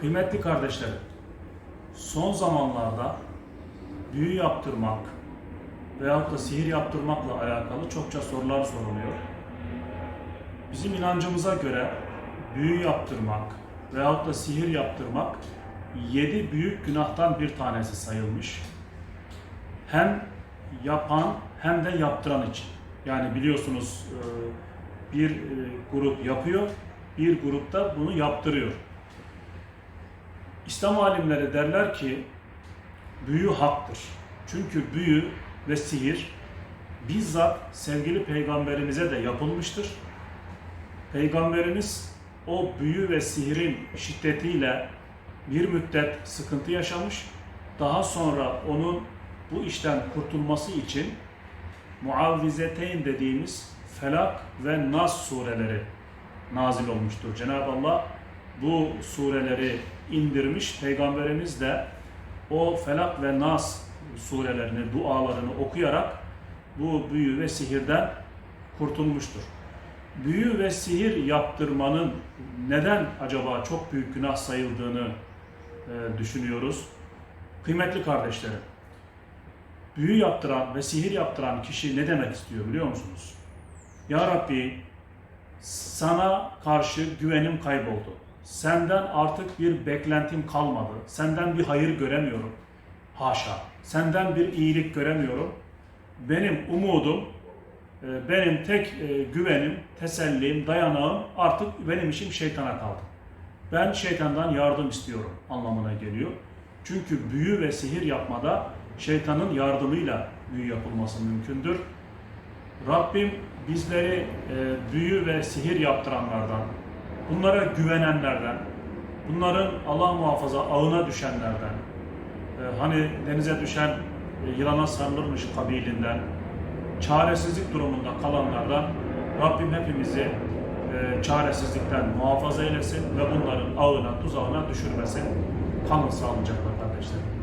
Kıymetli kardeşlerim, son zamanlarda büyü yaptırmak veyahut da sihir yaptırmakla alakalı çokça sorular soruluyor. Bizim inancımıza göre büyü yaptırmak veyahut da sihir yaptırmak yedi büyük günahtan bir tanesi sayılmış. Hem yapan hem de yaptıran için. Yani biliyorsunuz e, bir e, grup yapıyor, bir grup da bunu yaptırıyor. İslam alimleri derler ki büyü haktır. Çünkü büyü ve sihir bizzat sevgili peygamberimize de yapılmıştır. Peygamberimiz o büyü ve sihirin şiddetiyle bir müddet sıkıntı yaşamış. Daha sonra onun bu işten kurtulması için Muavvizeteyn dediğimiz Felak ve Nas sureleri nazil olmuştur. Cenab-ı Allah bu sureleri indirmiş. Peygamberimiz de o Felak ve Nas surelerini, dualarını okuyarak bu büyü ve sihirden kurtulmuştur. Büyü ve sihir yaptırmanın neden acaba çok büyük günah sayıldığını e, düşünüyoruz. Kıymetli kardeşlerim, büyü yaptıran ve sihir yaptıran kişi ne demek istiyor biliyor musunuz? Ya Rabbi sana karşı güvenim kayboldu. Senden artık bir beklentim kalmadı. Senden bir hayır göremiyorum. Haşa. Senden bir iyilik göremiyorum. Benim umudum, e, benim tek e, güvenim, tesellim, dayanağım artık benim işim şeytana kaldı. Ben şeytandan yardım istiyorum anlamına geliyor. Çünkü büyü ve sihir yapmada şeytanın yardımıyla büyü yapılması mümkündür. Rabbim bizleri e, büyü ve sihir yaptıranlardan, bunlara güvenenlerden, bunların Allah muhafaza ağına düşenlerden, e, hani denize düşen e, yılana sarılırmış kabilinden, çaresizlik durumunda kalanlardan Rabbim hepimizi e, çaresizlikten muhafaza eylesin ve bunların ağına, tuzağına düşürmesin. Kalın sağlıcakla kardeşlerim.